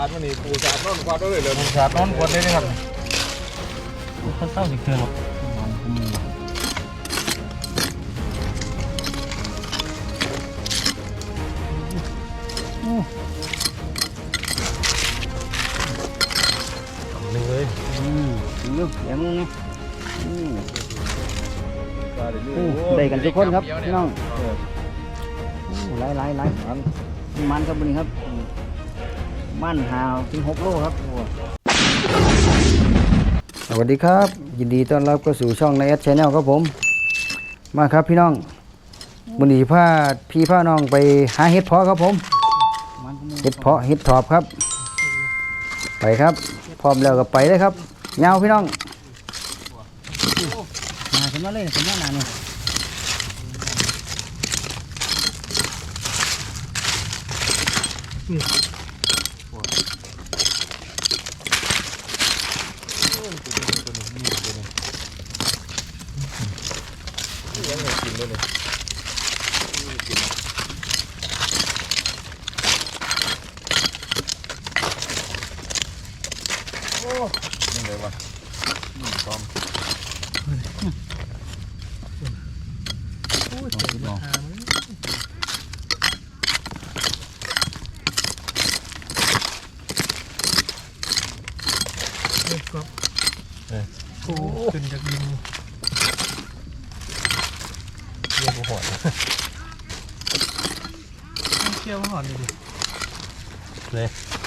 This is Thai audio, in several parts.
าดมันนี่ปูสาดนอนกวาดเลยเลยสาดนอนกวนได้เลยครับข้าวเต้าสิเกลือหรอกหนึ่งเลยอืมลูกแย่มึงไงอืมได้กันทุกคนครับพี่น้องไล่ไล่ไล่มันมันครับวันนี้ครับ มันหาวถึงหกโลครับสวัสดีครับ ยินดีต้อนรับเข้าสู่ช่องในแอดชแนลครับผม มาครับพี่น้องวันนี้พาพี่พาน้องไปหาเห็ดเพาะครับผมเห็ดเพาะเห็ดถอบครับ ไปครับ พร้อมแล้วก็ไปเลยครับเงาพี่น้องมาขึ้นมาเลยขึ้นมาหนานี่นี่เลยวะ ซ้อมโอ้ขึ้นจากดินเรื่องกู หอดเที่ยวหอดเลยดิ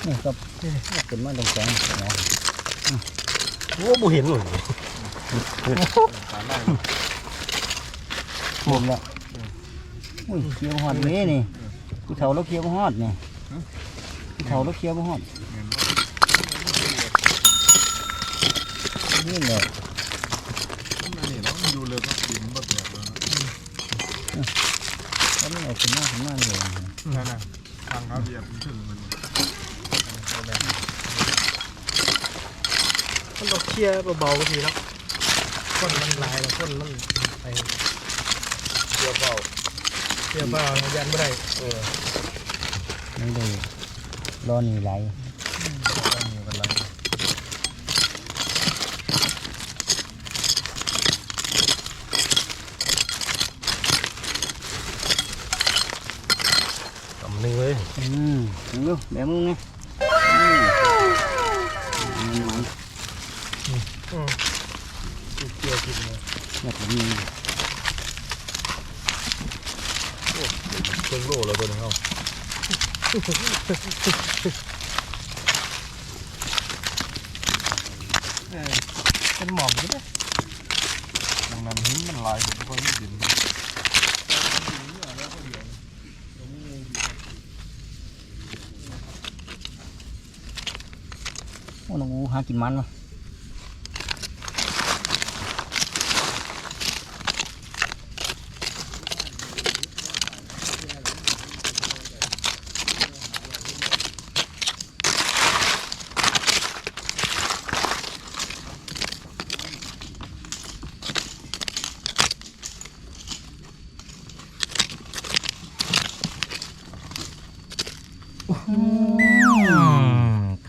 นี่ครับขึ้นมาตรงแสงเนาะโอ้บูเห็นหมดตาหน้ามุมแล้วอุ้ยเคี้ยวหอดนี่นี่ผู้เฒ่าแล้วเคี้ยวบ่ฮอดนี่ผู้เฒ่าแล้วเคี้ยวบ่ฮอดนี่แหละ ก็ไม่เอาขึ้นมาขึ้นมาเลยนั่นน่ะทางเขาเบียบถึงมันมันต้องเคลียร์เบาๆก็ทีแล้วคนมันลายแล้วคนมันไปเกี่ยวเปล่าเคลียร์เบายันไม่ได้เออไม่ได้รอนี่ไหล มีกันไร ตำนึงเลยอืมถึงลูกแบมึงไงอืมมันเคลียร์กินเลยอยากยิงเครื่องโล่แล้วตัวนึงเอาเออเป็นหมอมใช่ไหมดังนั้นหินมันลายผมก็ไม่ดิน โอ้น้องอูหากินมันวะ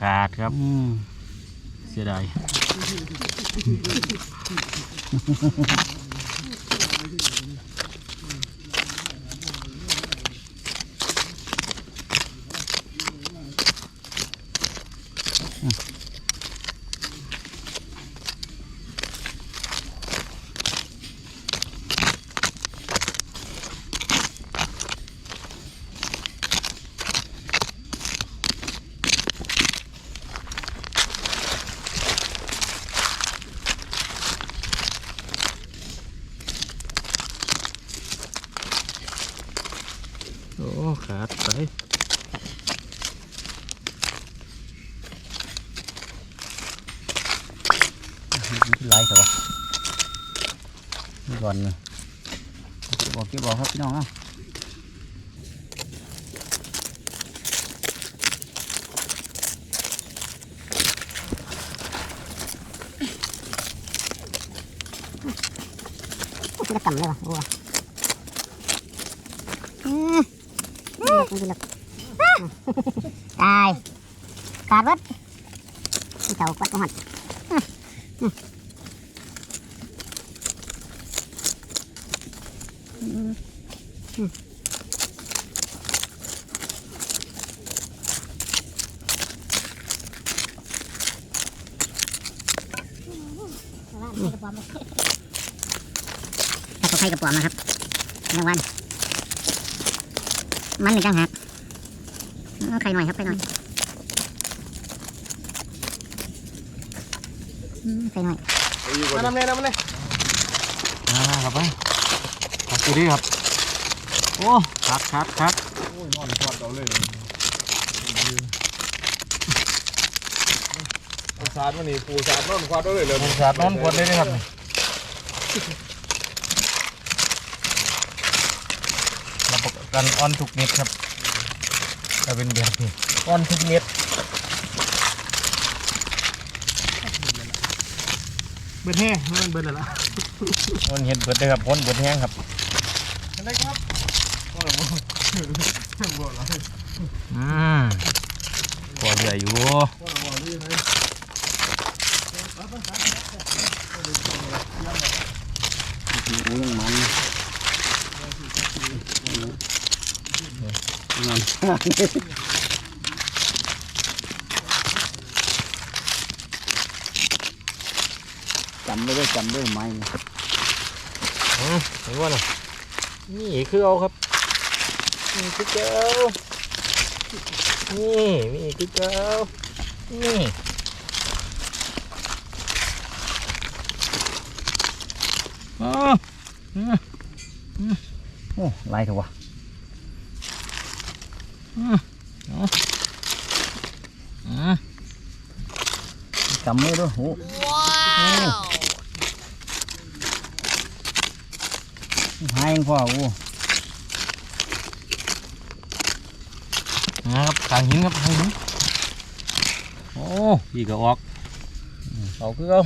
ขาดครับ เสียดาย โอ้ ขาดไปไล่ครับวะนี่ก่อนเลยบอกเก็บบอกครับพี่น้องอะกินกำเลยว่ะโอ้ อืมกินหลักกินหลักตายขาดเบิดเจ้ากวดหัดถ้าเขาใครกระป๋อมนะครับรางวัล มันหนึ่งจังหักเอาไข่หน่อยครับไข่หน่อยอืมไข่หน่อยมานำเลยนำเลยอ่าครับไปขอบคุณดีครับ โอ้คักคักคักโอ้ยนอนทอดเอาเลยปูสาดมันนี่ปูสาดนอนควาดเอาเลยเลยปูสาดนอนกวนได้เลยครับนี่รับประ กันออนทุกเม็ดครับจะเป็นแบบนี้ออนทุกเม็ดเบิดแห้งมันเบิดแล้วล่ะคนเห็ดเบิดเลยครับคนเบิดแห้งครับอะไรครับอืมพอเหลืออยู่ จำไม่ได้จำได้ไหมอืมเห็นว่าน่ะนี่คือเอาครับนี่คือเจ้านี่นี่คือเจ้านี่อ๋อโอ้ลายเถอะวะ จำไม่ด้วยโอ้หายยังพอโอ้นะครับทางหินครับทางหินโอ้พี่ก็ออกเอาคือเอา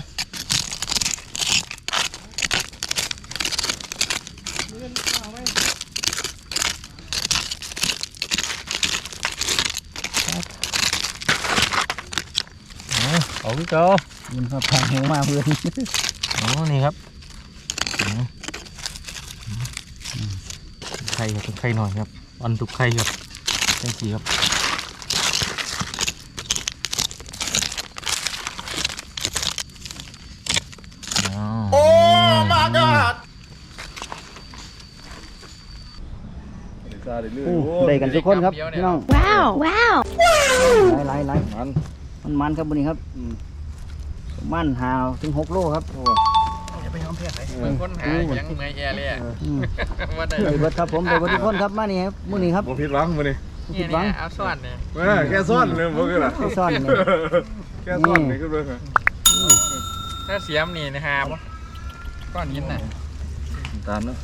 เอาเอาคือเอายินเขาแทงหัวมาเพื่อนอ๋อนี่ครับอืมอืมไข่ครับไข่หน่อยครับอันทุกไข่ครับแตงสีครับโอ้มากัดซาได้เลยโอ้ได้กันทุกคนครับพี่น้องว้าวว้าวไล่ไล่ไล่มัน มันมันครับวันนี้ครับมันหาวถึงหกโลครับอย่าไปยอมแพ้ใครเมืองคนหายังไงแอร์เลยได้เบิดครับผมได้เบิดทุกคนครับมานี่ครับมื้อนี้ครับบ่ผิดหวังมื้อนี้ผิดหวังเอาซ่อนเนี่ยแม่แค่ซ่อนเลยบ่คือล่ะไม่ซ่อนเนี่ยแค่ซ่อนนี่คือเบิ่งอะถ้าเสียมนี่นะฮะก้อนหินน่ะตาลเนาะ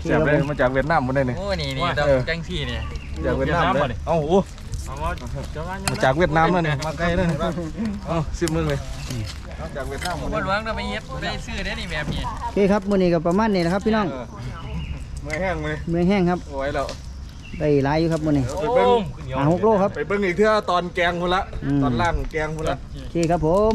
เสียบได้มาจากเวียดนามบ่ได้นี่โอ้นี่นี่ต้องจังที่เนี่ยจากเวียดนามเลยเอ้าโอ้ เอาว่าจะว่ามาจากเวียดนามแล้วนี่มาไกลเลยเอ้าสิบมึงเลยเอาจากเวียดนามหมดบ่เลยหลวงเราไปเฮ็ดไปซื้อได้นี่แบบนี้โอเคครับมื้อนี้ก็ประมาณนี้นะครับพี่น้องเออเมื่อยแห้งมื้อนี้เมืองแห้งครับโอ้ยแล้วได้หลายอยู่ครับมื้อนี้ไปเบิ่งหาหกโลครับไปเบิ่งอีกเทื่อตอนแกงพุ่นละอืมตอนล่างแกงพุ่นละโอเคครับผม